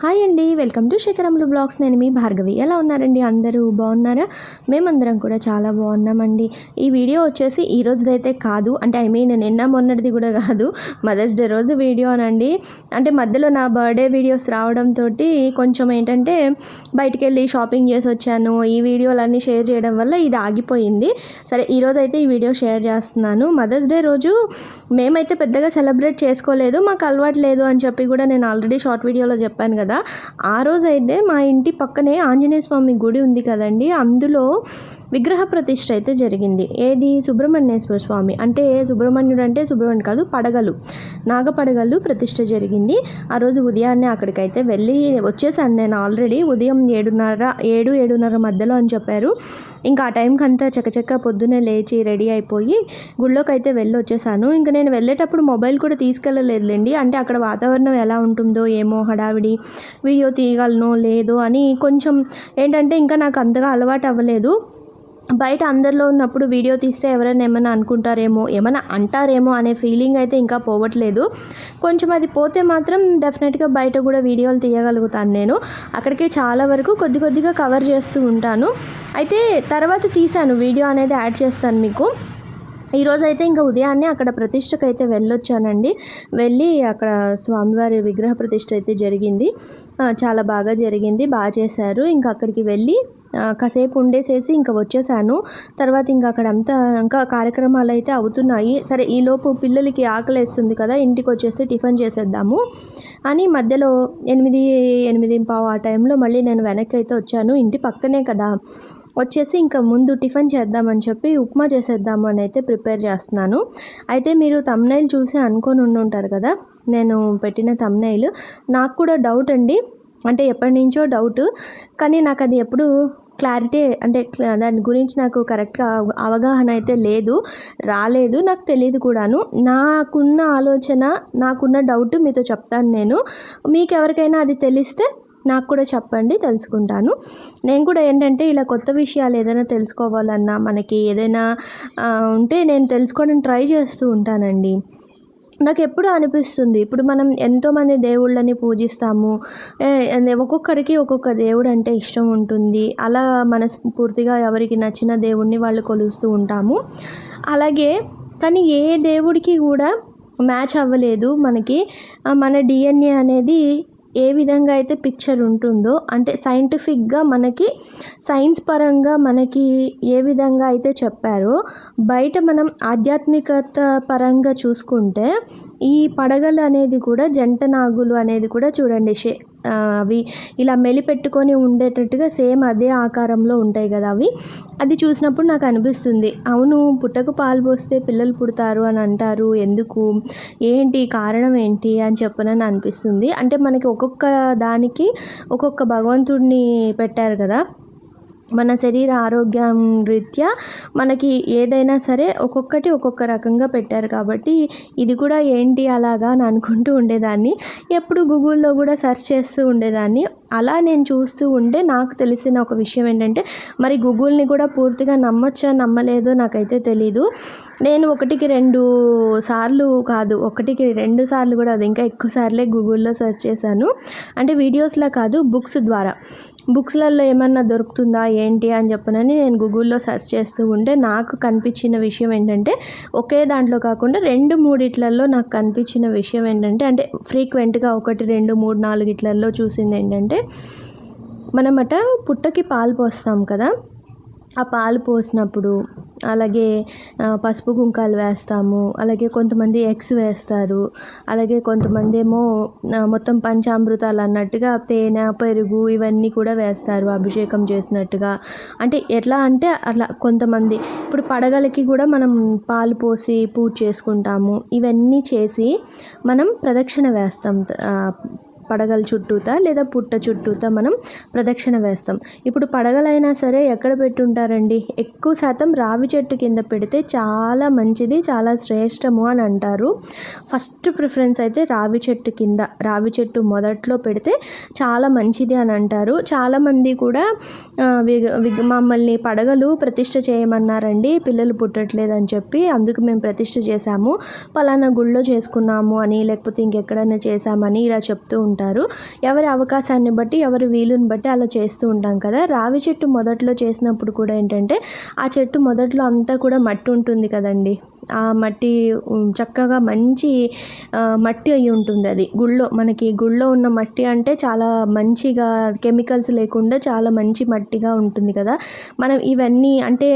Hi అండి welcome to శేఖరములు blogs. నేను మీ భార్గవి. ఎలా ఉన్నారండి అందరూ? బాగున్నారా? మేమందరం కూడా చాలా బాగున్నామండి. ఈ వీడియో వచ్చేసి ఈ రోజుదైతే కాదు. అంటే ఐ మీన్ నిన్న మొన్నటిది కూడా కాదు. మదర్స్ డే రోజు వీడియో అనండి. అంటే మధ్యలో నా బర్త్డే వీడియోస్ రావడంతో కొంచెం ఏంటంటే బయటికి వెళ్ళి షాపింగ్ చేసి వచ్చాను. ఈ వీడియోలన్నీ షేర్ చేయడం వల్ల ఇది ఆగిపోయింది. సరే ఈరోజు అయితే ఈ వీడియో షేర్ చేస్తున్నాను. మదర్స్ డే రోజు మేమైతే పెద్దగా సెలబ్రేట్ చేసుకోలేదు. మాకు అలవాటు లేదు అని చెప్పి కూడా నేను ఆల్రెడీ షార్ట్ వీడియోలో చెప్పాను కదా. ఆ రోజు అయితే మా ఇంటి పక్కనే ఆంజనేయ స్వామి గుడి ఉంది కదండి. అందులో విగ్రహ ప్రతిష్ఠ అయితే జరిగింది. ఏది? సుబ్రహ్మణ్యేశ్వర స్వామి. అంటే సుబ్రహ్మణ్యుడు అంటే సుబ్రహ్మణ్యం కాదు పడగలు. నాగపడగలు ప్రతిష్ఠ జరిగింది. ఆ రోజు ఉదయాన్నే అక్కడికైతే వెళ్ళి వచ్చేసాను నేను ఆల్రెడీ. ఉదయం ఏడున్నర ఏడు ఏడున్నర మధ్యలో అని చెప్పారు. ఇంకా ఆ టైంకి అంతా చకచక్క పొద్దున్నే లేచి రెడీ అయిపోయి గుళ్ళోకి అయితే వెళ్ళి వచ్చేసాను. ఇంకా నేను వెళ్ళేటప్పుడు మొబైల్ కూడా తీసుకెళ్ళలేదులేండి. అంటే అక్కడ వాతావరణం ఎలా ఉంటుందో ఏమో హడావిడి వీడియో తీయగలనో లేదో అని కొంచెం ఏంటంటే ఇంకా నాకు అంతగా అలవాటు అవ్వలేదు. బయట అందరిలో ఉన్నప్పుడు వీడియో తీస్తే ఎవరైనా ఏమైనా అనుకుంటారేమో ఏమైనా అంటారేమో అనే ఫీలింగ్ అయితే ఇంకా పోవట్లేదు. కొంచెం అది పోతే మాత్రం డెఫినెట్గా బయట కూడా వీడియోలు తీయగలుగుతాను నేను. అక్కడికి చాలా వరకు కొద్ది కొద్దిగా కవర్ చేస్తూ ఉంటాను. అయితే తర్వాత తీశాను వీడియో అనేది యాడ్ చేస్తాను మీకు. ఈరోజు అయితే ఇంకా ఉదయాన్నే అక్కడ ప్రతిష్టకు అయితే వెళ్ళొచ్చానండి. వెళ్ళి అక్కడ స్వామివారి విగ్రహ ప్రతిష్ట అయితే జరిగింది. చాలా బాగా జరిగింది బాగా చేశారు. ఇంకా అక్కడికి వెళ్ళి కాసేపు ఉండేసేసి ఇంకా వచ్చేసాను. తర్వాత ఇంకా అక్కడ అంతా ఇంకా కార్యక్రమాలు అయితే అవుతున్నాయి. సరే ఈలోపు పిల్లలకి ఆకలి వేస్తుంది కదా ఇంటికి వచ్చేసి టిఫిన్ చేసేద్దాము అని మధ్యలో ఎనిమిది ఎనిమిది పావు ఆ టైంలో మళ్ళీ నేను వెనక్కి అయితే వచ్చాను. ఇంటి పక్కనే కదా. వచ్చేసి ఇంకా ముందు టిఫిన్ చేద్దామని చెప్పి ఉప్మా చేసేద్దాము అని అయితే ప్రిపేర్ చేస్తున్నాను. అయితే మీరు తమ్నైల్ చూసి అనుకొని ఉండుంటారు కదా నేను పెట్టిన తమ్నైల్. నాకు కూడా డౌట్ అండి. అంటే ఎప్పటి నుంచో డౌట్. కానీ నాకు అది ఎప్పుడు క్లారిటీ అంటే దాని గురించి నాకు కరెక్ట్గా అవగాహన అయితే లేదు రాలేదు నాకు తెలియదు కూడాను. నాకున్న ఆలోచన నాకున్న డౌట్ మీతో చెప్తాను నేను. మీకు ఎవరికైనా అది తెలిస్తే నాకు కూడా చెప్పండి తెలుసుకుంటాను. నేను కూడా ఏంటంటే ఇలా కొత్త విషయాలు ఏదైనా తెలుసుకోవాలన్నా మనకి ఏదైనా ఉంటే నేను తెలుసుకోవడానికి ట్రై చేస్తూ ఉంటానండి. నాకు ఎప్పుడు అనిపిస్తుంది. ఇప్పుడు మనం ఎంతోమంది దేవుళ్ళని పూజిస్తాము. ఒక్కొక్కరికి ఒక్కొక్క దేవుడు అంటే ఇష్టం ఉంటుంది. అలా మనస్ఫూర్తిగా ఎవరికి నచ్చిన దేవుడిని వాళ్ళు కొలుస్తూ ఉంటాము. అలాగే కానీ ఏ దేవుడికి కూడా మ్యాచ్ అవ్వలేదు మనకి. మన డిఎన్ఏ అనేది ఏ విధంగా అయితే పిక్చర్ ఉంటుందో అంటే సైంటిఫిక్గా మనకి సైన్స్ పరంగా మనకి ఏ విధంగా అయితే చెప్పారో బయట మనం ఆధ్యాత్మికత పరంగా చూసుకుంటే ఈ పడగలు అనేది కూడా జంట నాగులు అనేది కూడా చూడండి. షే అవి ఇలా మెలిపెట్టుకొని ఉండేటట్టుగా సేమ్ అదే ఆకారంలో ఉంటాయి కదా అవి. అది చూసినప్పుడు నాకు అనిపిస్తుంది అవును పుట్టకు పాలు పోస్తే పిల్లలు పుడతారు అని అంటారు ఎందుకు? ఏంటి? కారణం ఏంటి? అని చెప్పనని అనిపిస్తుంది. అంటే మనకి ఒక్కొక్క దానికి ఒక్కొక్క భగవంతుడిని పెట్టారు కదా. మన శరీర ఆరోగ్యం రీత్యా మనకి ఏదైనా సరే ఒక్కొక్కటి ఒక్కొక్క రకంగా పెట్టారు కాబట్టి ఇది కూడా ఏంటి అలాగా అని అనుకుంటూ ఉండేదాన్ని. ఎప్పుడు గూగుల్లో కూడా సెర్చ్ చేస్తూ ఉండేదాన్ని. అలా నేను చూస్తూ ఉంటే నాకు తెలిసిన ఒక విషయం ఏంటంటే మరి గూగుల్ని కూడా పూర్తిగా నమ్మొచ్చా నమ్మలేదో నాకైతే తెలీదు. నేను ఒకటికి రెండు సార్లు కాదు ఒకటికి రెండు సార్లు కూడా అది ఇంకా ఎక్కువ సార్లే గూగుల్లో సెర్చ్ చేశాను. అంటే వీడియోస్లో కాదు బుక్స్ ద్వారా. బుక్స్లలో ఏమన్నా దొరుకుతుందా ఏంటి అని చెప్పనని నేను గూగుల్లో సెర్చ్ చేస్తూ ఉంటే నాకు కనిపించిన విషయం ఏంటంటే ఒకే దాంట్లో కాకుండా రెండు మూడిట్లలో నాకు కనిపించిన విషయం ఏంటంటే అంటే ఫ్రీక్వెంట్గా ఒకటి రెండు మూడు నాలుగు ఇట్లల్లో చూసింది ఏంటంటే మనమట పుట్టకి పాలు పోస్తాం కదా ఆ పాలు పోసినప్పుడు అలాగే పసుపు కుంకాలు వేస్తాము అలాగే కొంతమంది ఎగ్స్ వేస్తారు అలాగే కొంతమంది ఏమో మొత్తం పంచామృతాలు అన్నట్టుగా తేనె పెరుగు ఇవన్నీ కూడా వేస్తారు అభిషేకం చేసినట్టుగా. అంటే ఎట్లా అంటే అట్లా కొంతమంది ఇప్పుడు పడగలకి కూడా మనం పాలు పోసి పూజ చేసుకుంటాము ఇవన్నీ చేసి మనం ప్రదక్షిణ వేస్తాం పడగల చుట్టూతా లేదా పుట్ట చుట్టూతా మనం ప్రదక్షిణ వేస్తాం. ఇప్పుడు పడగలైనా సరే ఎక్కడ పెట్టుంటారండి? ఎక్కువ శాతం రావి చెట్టు కింద పెడితే చాలా మంచిది చాలా శ్రేష్టము అని అంటారు. ఫస్ట్ ప్రిఫరెన్స్ అయితే రావి చెట్టు కింద రావి చెట్టు మొదట్లో పెడితే చాలా మంచిది అని అంటారు. చాలామంది కూడా మమ్మల్ని పడగలు ప్రతిష్ట చేయమన్నారండి పిల్లలు పుట్టట్లేదని చెప్పి అందుకు మేము ప్రతిష్ట చేశాము. పలానా గుళ్ళో చేసుకున్నాము అని లేకపోతే ఇంకెక్కడైనా చేశామని ఇలా చెప్తూ ఉంటారు. ఉంటారు. ఎవరి అవకాశాన్ని బట్టి ఎవరి వీలుని బట్టి అలా చేస్తూ ఉంటాం కదా. రావి చెట్టు మొదట్లో చేసినప్పుడు కూడా ఏంటంటే ఆ చెట్టు మొదట్లో అంతా కూడా మట్టి ఉంటుంది కదండి. ఆ మట్టి చక్కగా మంచి మట్టి అయి ఉంటుంది అది. గుళ్ళో మనకి గుళ్ళో ఉన్న మట్టి అంటే చాలా మంచిగా కెమికల్స్ లేకుండా చాలా మంచి మట్టిగా ఉంటుంది కదా. మనం ఇవన్నీ అంటే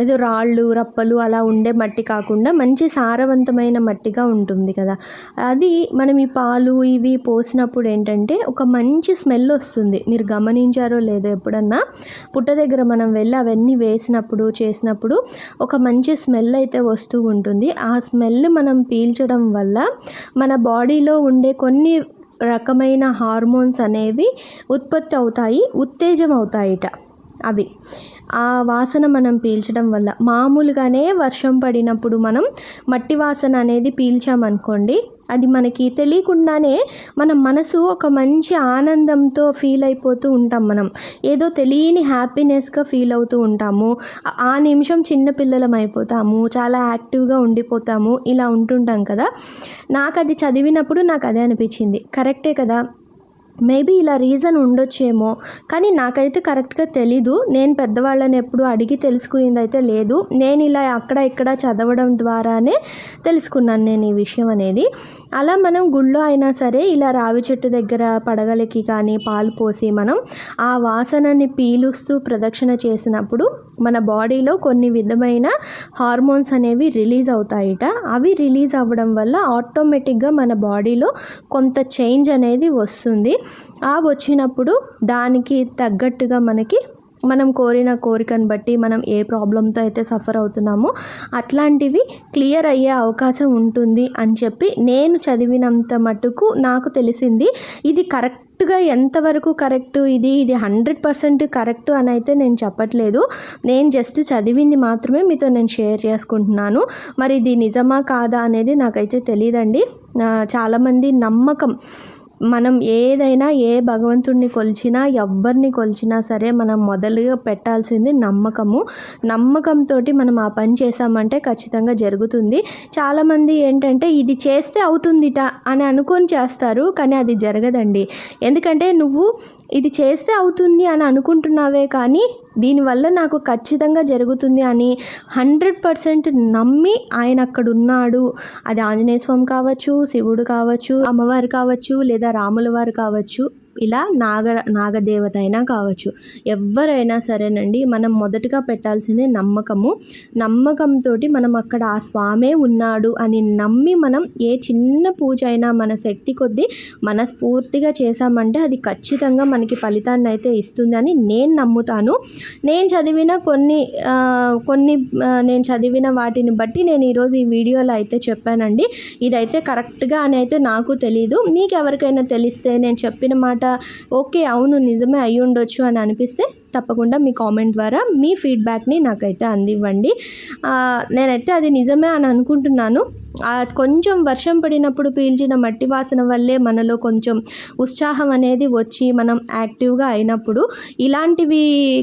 ఏదో రాళ్ళు రప్పలు అలా ఉండే మట్టి కాకుండా మంచి సారవంతమైన మట్టిగా ఉంటుంది కదా. అది మనం ఈ పాలు ఇవి పోసినప్పుడు ఏంటంటే ఒక మంచి స్మెల్ వస్తుంది. మీరు గమనించారో లేదో ఎప్పుడన్నా పుట్ట దగ్గర మనం వెళ్ళి అవన్నీ వేసినప్పుడు చేసినప్పుడు ఒక మంచి స్మెల్ అయితే వస్తూ ఉంటుంది. ఆ స్మెల్ మనం పీల్చడం వల్ల మన బాడీలో ఉండే కొన్ని రకమైన హార్మోన్స్ అనేవి ఉత్పత్తి అవుతాయి ఉత్తేజం అవుతాయిట అవి. ఆ వాసన మనం పీల్చడం వల్ల. మామూలుగానే వర్షం పడినప్పుడు మనం మట్టి వాసన అనేది పీల్చామనుకోండి అది మనకి తెలియకుండానే మన మనసు ఒక మంచి ఆనందంతో ఫీల్ అయిపోతూ ఉంటాం మనం. ఏదో తెలియని హ్యాపీనెస్గా ఫీల్ అవుతూ ఉంటాము. ఆ- నిమిషం చిన్నపిల్లలం అయిపోతాము చాలా యాక్టివ్గా ఉండిపోతాము ఇలా ఉంటుంటాం కదా. నాకు అది చదివినప్పుడు నాకు అదే అనిపించింది. కరెక్టే కదా? మేబీ ఇలా రీజన్ ఉండొచ్చేమో కానీ నాకైతే కరెక్ట్గా తెలీదు. నేను పెద్దవాళ్ళని ఎప్పుడు అడిగి తెలుసుకునేది అయితే లేదు. నేను ఇలా అక్కడ ఇక్కడ చదవడం ద్వారానే తెలుసుకున్నాను నేను ఈ విషయం అనేది. అలా మనం గుళ్ళో అయినా సరే ఇలా రావి చెట్టు దగ్గర పడగలకి కానీ పాలు పోసి మనం ఆ వాసనని పీలుస్తూ ప్రదక్షిణ చేసినప్పుడు మన బాడీలో కొన్ని విధమైన హార్మోన్స్ అనేవి రిలీజ్ అవుతాయిట. అవి రిలీజ్ అవ్వడం వల్ల ఆటోమేటిక్గా మన బాడీలో కొంత చేంజ్ అనేది వస్తుంది. ఆ వచ్చినప్పుడు దానికి తగ్గట్టుగా మనకి మనం కోరిన కోరికను బట్టి మనం ఏ ప్రాబ్లంతో అయితే సఫర్ అవుతున్నామో అట్లాంటివి క్లియర్ అయ్యే అవకాశం ఉంటుంది అని చెప్పి నేను చదివినంత మటుకు నాకు తెలిసింది ఇది కరెక్ట్గా ఎంతవరకు కరెక్ట్ ఇది ఇది హండ్రెడ్ పర్సెంట్ కరెక్ట్ అని అయితే నేను చెప్పట్లేదు. నేను జస్ట్ చదివింది మాత్రమే మీతో నేను షేర్ చేసుకుంటున్నాను. మరి ఇది నిజమా కాదా అనేది నాకైతే తెలియదండి చాలామంది నమ్మకం మనం ఏదైనా ఏ భగవంతుడిని కొలిచినా ఎవరిని కొలిచినా సరే మనం మొదలుగా పెట్టాల్సింది నమ్మకము. నమ్మకంతో మనం ఆ పని చేసామంటే ఖచ్చితంగా జరుగుతుంది. చాలామంది ఏంటంటే ఇది చేస్తే అవుతుందిట అని అనుకొని చేస్తారు కానీ అది జరగదండి. ఎందుకంటే నువ్వు ఇది చేస్తే అవుతుంది అని అనుకుంటున్నావే కానీ దీనివల్ల నాకు ఖచ్చితంగా జరుగుతుంది అని హండ్రెడ్ పర్సెంట్ నమ్మి ఆయన అక్కడ ఉన్నాడు. అది ఆంజనేయ స్వామి కావచ్చు శివుడు కావచ్చు అమ్మవారు కావచ్చు లేదా రాముల వారు కావచ్చు. ఇలా నాగ నాగదేవత అయినా కావచ్చు. ఎవరైనా సరేనండి మనం మొదటగా పెట్టాల్సిందే నమ్మకము. నమ్మకంతో మనం అక్కడ ఆ స్వామే ఉన్నాడు అని నమ్మి మనం ఏ చిన్న పూజ అయినా మన శక్తి కొద్దీ మనస్ఫూర్తిగా చేశామంటే అది ఖచ్చితంగా మనకి ఫలితాన్ని అయితే ఇస్తుందని నేను నమ్ముతాను. నేను చదివిన కొన్ని కొన్ని నేను చదివిన వాటిని బట్టి నేను ఈరోజు ఈ వీడియోలో అయితే చెప్పానండి. ఇదైతే కరెక్ట్గా అని అయితే నాకు తెలీదు. మీకు ఎవరికైనా తెలిస్తే నేను చెప్పిన మాట ఓకే అవును నిజమే అయి ఉండొచ్చు అని అనిపిస్తే తప్పకుండా మీ కామెంట్ ద్వారా మీ ఫీడ్బ్యాక్ని నాకైతే అందివ్వండి. నేనైతే అది నిజమే అని అనుకుంటున్నాను. కొంచెం వర్షం పడినప్పుడు పీల్చిన మట్టి వాసన వల్లే మనలో కొంచెం ఉత్సాహం అనేది వచ్చి మనం యాక్టివ్గా అయినప్పుడు ఇలాంటివి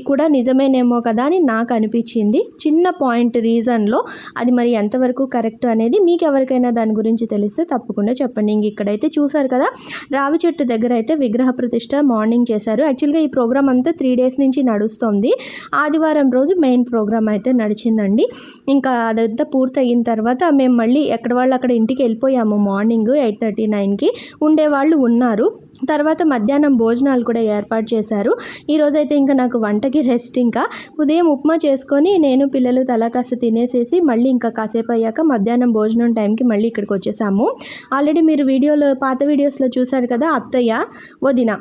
కూడా నిజమేనేమో కదా అని నాకు అనిపించింది. చిన్న పాయింట్ రీజన్లో అది మరి ఎంతవరకు కరెక్ట్ అనేది మీకు ఎవరికైనా దాని గురించి తెలిస్తే తప్పకుండా చెప్పండి. ఇంక ఇక్కడైతే చూసారు కదా రావి చెట్టు దగ్గర అయితే విగ్రహ ప్రతిష్ట మార్నింగ్ చేశారు. యాక్చువల్గా ఈ ప్రోగ్రామ్ అంతా త్రీ డేస్ నుంచి నడుస్తుంది. ఆదివారం రోజు మెయిన్ ప్రోగ్రామ్ అయితే నడిచిందండి. ఇంకా అదంతా పూర్తయిన తర్వాత మేము మళ్ళీ ఎక్కడ వాళ్ళు అక్కడ ఇంటికి వెళ్ళిపోయాము. మార్నింగ్ ఎయిట్ థర్టీ నైన్కి ఉండేవాళ్ళు ఉన్నారు. తర్వాత మధ్యాహ్నం భోజనాలు కూడా ఏర్పాటు చేశారు. ఈరోజైతే ఇంకా నాకు వంటకి రెస్ట్ ఇంకా. ఉదయం ఉప్మా చేసుకొని నేను పిల్లలు తలా కాస్త తినేసేసి మళ్ళీ ఇంకా కాసేపు అయ్యాక మధ్యాహ్నం భోజనం టైంకి మళ్ళీ ఇక్కడికి వచ్చేసాము. ఆల్రెడీ మీరు వీడియోలో పాత వీడియోస్లో చూశారు కదా అత్తయ్య వదిన.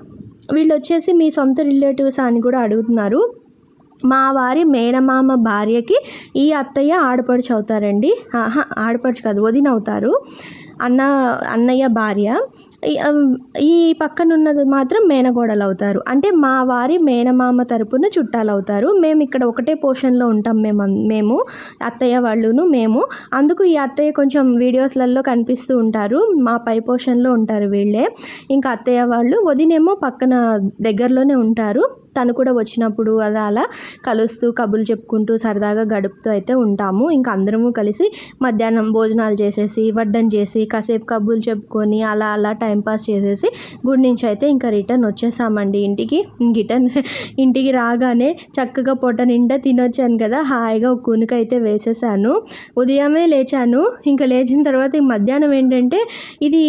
వీళ్ళు వచ్చేసి మీ సొంత రిలేటివ్స్ అని కూడా అడుగుతున్నారు. మా వారి మేనమామ భార్యకి ఈ అత్తయ్య ఆడపడుచు అవుతారండి. ఆహా ఆడపడుచు కాదు వదిన అవుతారు. అన్న అన్నయ్య భార్య. ఈ- పక్కనున్నది పక్కన ఉన్నది మాత్రం మేనగోడలు అవుతారు. అంటే మా వారి మేనమామ తరపున చుట్టాలు అవుతారు. మేము ఇక్కడ ఒకటే పోర్షన్లో ఉంటాం మేము మేము అత్తయ్య వాళ్ళును మేము. అందుకు ఈ అత్తయ్య కొంచెం వీడియోస్లలో కనిపిస్తూ ఉంటారు. మా పై పోర్షన్లో ఉంటారు వీళ్ళే. ఇంకా అత్తయ్య వాళ్ళు వదినేమో పక్కన దగ్గరలోనే ఉంటారు. తను కూడా వచ్చినప్పుడు అలా అలా కలుస్తూ కబుర్లు చెప్పుకుంటూ సరదాగా గడుపుతూ అయితే ఉంటాము. ఇంకా అందరము కలిసి మధ్యాహ్నం భోజనాలు చేసేసి వడ్డం చేసి కాసేపు కబుర్లు చెప్పుకొని అలా అలా టైంపాస్ చేసేసి గుడి నుంచి అయితే ఇంకా రిటర్న్ వచ్చేసామండి ఇంటికి. రిటర్న్ ఇంటికి రాగానే చక్కగా పొట్ట నిండా తినొచ్చాను కదా హాయిగా ఒక కునుక అయితే వేసేసాను. ఉదయమే లేచాను. ఇంకా లేచిన తర్వాత ఈ మధ్యాహ్నం ఏంటంటే ఇది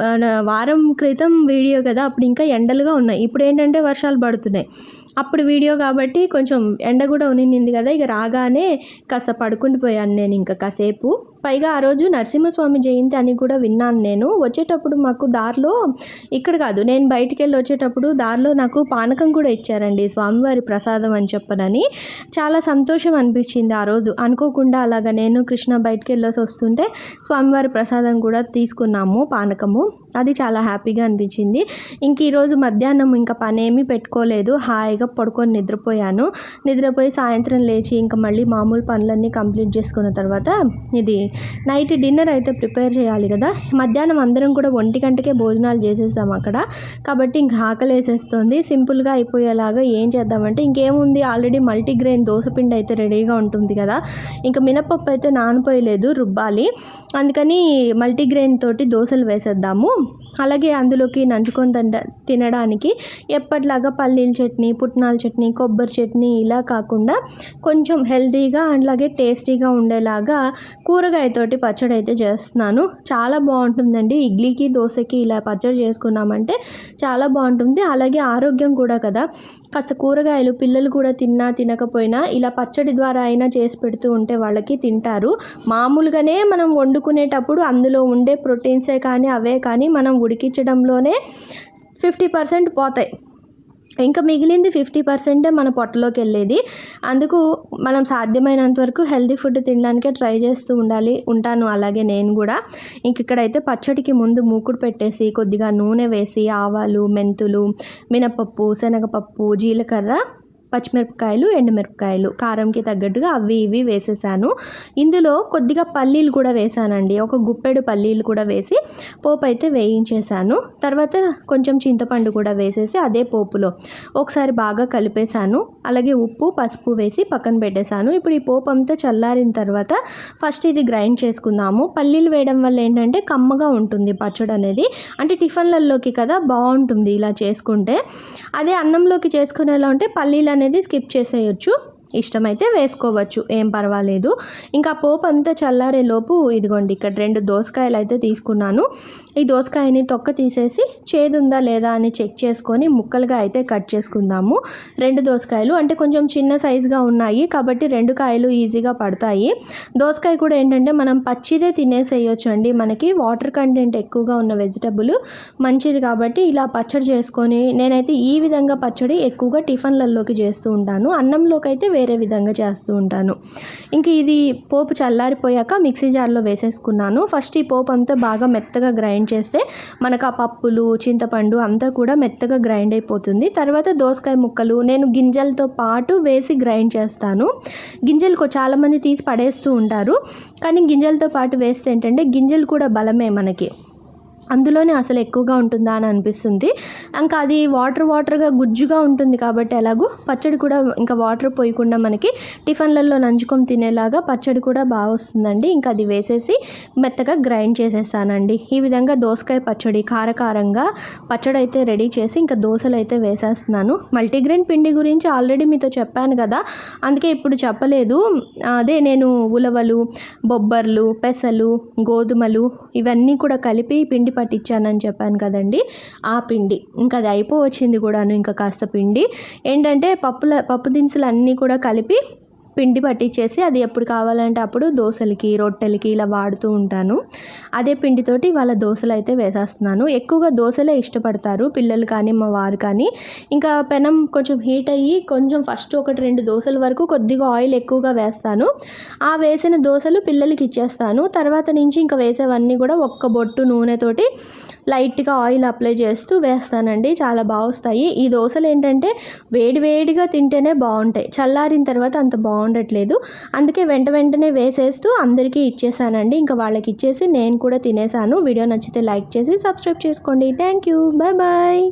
మన వారం క్రితం వీడియో కదా అప్పుడు ఇంకా ఎండలుగా ఉన్నాయి. ఇప్పుడు ఏంటంటే వర్షాలు పడుతున్నాయి. అప్పుడు వీడియో కాబట్టి కొంచెం ఎండ కూడా ఉనింది కదా ఇక రాగానే కాస్త పడుకుండిపోయాను నేను ఇంకా కాసేపు. పైగా ఆ రోజు నరసింహస్వామి జయంతి అని కూడా విన్నాను నేను. వచ్చేటప్పుడు మాకు దారిలో ఇక్కడ కాదు నేను బయటికి వెళ్ళి వచ్చేటప్పుడు దారిలో నాకు పానకం కూడా ఇచ్చారండి స్వామివారి ప్రసాదం అని చెప్పనని. చాలా సంతోషం అనిపించింది ఆ రోజు. అనుకోకుండా అలాగా నేను కృష్ణ బయటికి వెళ్ళేసి వస్తుంటే స్వామివారి ప్రసాదం కూడా తీసుకున్నాము పానకము. అది చాలా హ్యాపీగా అనిపించింది. ఇంక ఈరోజు మధ్యాహ్నం ఇంకా పని ఏమీ పెట్టుకోలేదు. హాయిగా పడుకొని నిద్రపోయాను. నిద్రపోయి సాయంత్రం లేచి ఇంకా మళ్ళీ మామూలు పనులన్నీ కంప్లీట్ చేసుకున్న తర్వాత ఇది నైట్ డిన్నర్ అయితే ప్రిపేర్ చేయాలి కదా. మధ్యాహ్నం అందరం కూడా ఒంటి గంటకే భోజనాలు చేసేసాం అక్కడ. కాబట్టి ఇంక ఆకలి వేసేస్తుంది సింపుల్గా అయిపోయేలాగా ఏం చేద్దామంటే ఇంకేముంది? ఆల్రెడీ మల్టీగ్రెయిన్ దోసపిండి అయితే రెడీగా ఉంటుంది కదా. ఇంకా మినపప్పు అయితే నానిపోయలేదు రుబ్బాలి. అందుకని మల్టీగ్రెయిన్ తోటి దోశలు వేసేద్దాము. అలాగే అందులోకి నంచుకొని తిన తినడానికి ఎప్పటిలాగా పల్లీల చట్నీ పుట్నాల చట్నీ కొబ్బరి చట్నీ ఇలా కాకుండా కొంచెం హెల్తీగా అలాగే టేస్టీగా ఉండేలాగా కూరగాయతోటి పచ్చడి అయితే చేస్తున్నాను. చాలా బాగుంటుందండి. ఇడ్లీకి దోశకి ఇలా పచ్చడి చేసుకున్నామంటే చాలా బాగుంటుంది. అలాగే ఆరోగ్యం కూడా కదా. కాస్త కూరగాయలు పిల్లలు కూడా తిన్నా తినకపోయినా ఇలా పచ్చడి ద్వారా అయినా చేసి పెడుతూ ఉంటే వాళ్ళకి తింటారు. మామూలుగానే మనం వండుకునేటప్పుడు అందులో ఉండే ప్రోటీన్సే కానీ అవే కానీ మనం ఉడికించడంలోనే ఫిఫ్టీ పర్సెంట్ పోతాయి. ఇంకా మిగిలింది ఫిఫ్టీ పర్సెంటే మన పొట్టలోకి వెళ్ళేది. అందుకు మనం సాధ్యమైనంత వరకు హెల్తీ ఫుడ్ తినడానికే ట్రై చేస్తూ ఉండాలి ఉంటాను అలాగే నేను కూడా. ఇంక ఇక్కడైతే పచ్చడికి ముందు మూకుడు పెట్టేసి కొద్దిగా నూనె వేసి ఆవాలు మెంతులు మినపప్పు శనగపప్పు జీలకర్ర పచ్చిమిరపకాయలు ఎండుమిరపకాయలు. కారంకి తగ్గట్టుగా అవి ఇవి వేసేసాను. ఇందులో కొద్దిగా పల్లీలు కూడా వేసానండి. ఒక గుప్పెడు పల్లీలు కూడా వేసి పోపు అయితే వేయించేసాను. తర్వాత కొంచెం చింతపండు కూడా వేసేసి అదే పోపులో ఒకసారి బాగా కలిపేశాను. అలాగే ఉప్పు పసుపు వేసి పక్కన పెట్టేశాను. ఇప్పుడు ఈ పోపు అంతా చల్లారిన తర్వాత ఫస్ట్ ఇది గ్రైండ్ చేసుకుందాము. పల్లీలు వేయడం వల్ల ఏంటంటే కమ్మగా ఉంటుంది పచ్చడి అనేది. అంటే టిఫిన్లలోకి కదా బాగుంటుంది ఇలా చేసుకుంటే. అదే అన్నంలోకి చేసుకునేలా ఉంటే పల్లీలు అనేది స్కిప్ చేసేయచ్చు. ఇష్టమైతే వేసుకోవచ్చు. ఏం పర్వాలేదు. ఇంకా పోపు అంతా చల్లారే లోపు ఇదిగోండి ఇక్కడ రెండు దోసకాయలు అయితే తీసుకున్నాను. ఈ దోసకాయని తొక్క తీసేసి చేదు ఉందా లేదా అని చెక్ చేసుకొని ముక్కలుగా అయితే కట్ చేసుకుందాము. రెండు దోసకాయలు అంటే కొంచెం చిన్న సైజుగా ఉన్నాయి కాబట్టి రెండు కాయలు ఈజీగా పడతాయి. దోసకాయ కూడా ఏంటంటే మనం పచ్చిదే తినేసేయచ్చు అండి మనకి వాటర్ కంటెంట్ ఎక్కువగా ఉన్న వెజిటబుల్ మంచిది కాబట్టి ఇలా పచ్చడి చేసుకొని నేనైతే ఈ విధంగా పచ్చడి ఎక్కువగా టిఫిన్లలోకి చేస్తూ ఉంటాను. అన్నంలోకి అయితే వేరే విధంగా చేస్తూ ఉంటాను. ఇంక ఇది పోపు చల్లారిపోయాక మిక్సీ జార్లో వేసేసుకున్నాను. ఫస్ట్ ఈ పోపు అంతా బాగా మెత్తగా గ్రైండ్ చేస్తే మనకు ఆ పప్పులు చింతపండు అంతా కూడా మెత్తగా గ్రైండ్ అయిపోతుంది. తర్వాత దోసకాయ ముక్కలు నేను గింజలతో పాటు వేసి గ్రైండ్ చేస్తాను. గింజలు చాలామంది తీసి పడేస్తూ ఉంటారు. కానీ గింజలతో పాటు వేస్తే ఏంటంటే గింజలు కూడా బలమే మనకి. అందులోనే అసలు ఎక్కువగా ఉంటుందా అని అనిపిస్తుంది. ఇంకా అది వాటర్ వాటర్గా గుజ్జుగా ఉంటుంది కాబట్టి ఎలాగో పచ్చడి కూడా ఇంకా వాటర్ పోయకుండా మనకి టిఫిన్లలో నంచుకొని తినేలాగా పచ్చడి కూడా బాగా వస్తుందండి. ఇంకా అది వేసేసి మెత్తగా గ్రైండ్ చేసేసానండి. ఈ విధంగా దోసకాయ పచ్చడి కారకారంగా పచ్చడి అయితే రెడీ చేసి ఇంకా దోశలు అయితే వేసేస్తున్నాను. మల్టీగ్రెయిన్ పిండి గురించి ఆల్రెడీ మీతో చెప్పాను కదా. అందుకే ఇప్పుడు చెప్పలేదు. అదే నేను ఉలవలు బొబ్బర్లు పెసలు గోధుమలు ఇవన్నీ కూడా కలిపి పిండి పట్టించానని చెప్పాను కదండి. ఆ పిండి. ఇంకా అది అయిపోవచ్చింది కూడాను ఇంకా కాస్త పిండి. ఏంటంటే పప్పుల పప్పు దినుసులు అన్నీ కూడా కలిపి పిండి పట్టించేసి అది ఎప్పుడు కావాలంటే అప్పుడు దోశలకి రొట్టెలకి ఇలా వాడుతూ ఉంటాను. అదే పిండితోటి వాళ్ళ దోశలు అయితే వేసేస్తున్నాను. ఎక్కువగా దోశలే ఇష్టపడతారు పిల్లలు కానీ మా వారు కానీ. ఇంకా పెనం కొంచెం హీట్ అయ్యి కొంచెం ఫస్ట్ ఒకటి రెండు దోశల వరకు కొద్దిగా ఆయిల్ ఎక్కువగా వేస్తాను. ఆ వేసిన దోశలు పిల్లలకి ఇచ్చేస్తాను. తర్వాత నుంచి ఇంకా వేసేవన్నీ కూడా ఒక్క బొట్టు నూనెతోటి లైట్గా ఆయిల్ అప్లై చేస్తూ వేస్తానండి. చాలా బాగా వస్తాయి ఈ దోశలు ఏంటంటే వేడి వేడిగా తింటేనే బాగుంటాయి. చల్లారిన తర్వాత అంత బాగుండట్లేదు. అందుకే వెంట వెంటనే వేసేస్తూ అందరికీ ఇచ్చేసానండి. ఇంకా వాళ్ళకి ఇచ్చేసి నేను కూడా తినేసాను. వీడియో నచ్చితే లైక్ చేసి సబ్స్క్రైబ్ చేసుకోండి. Thank you bye bye.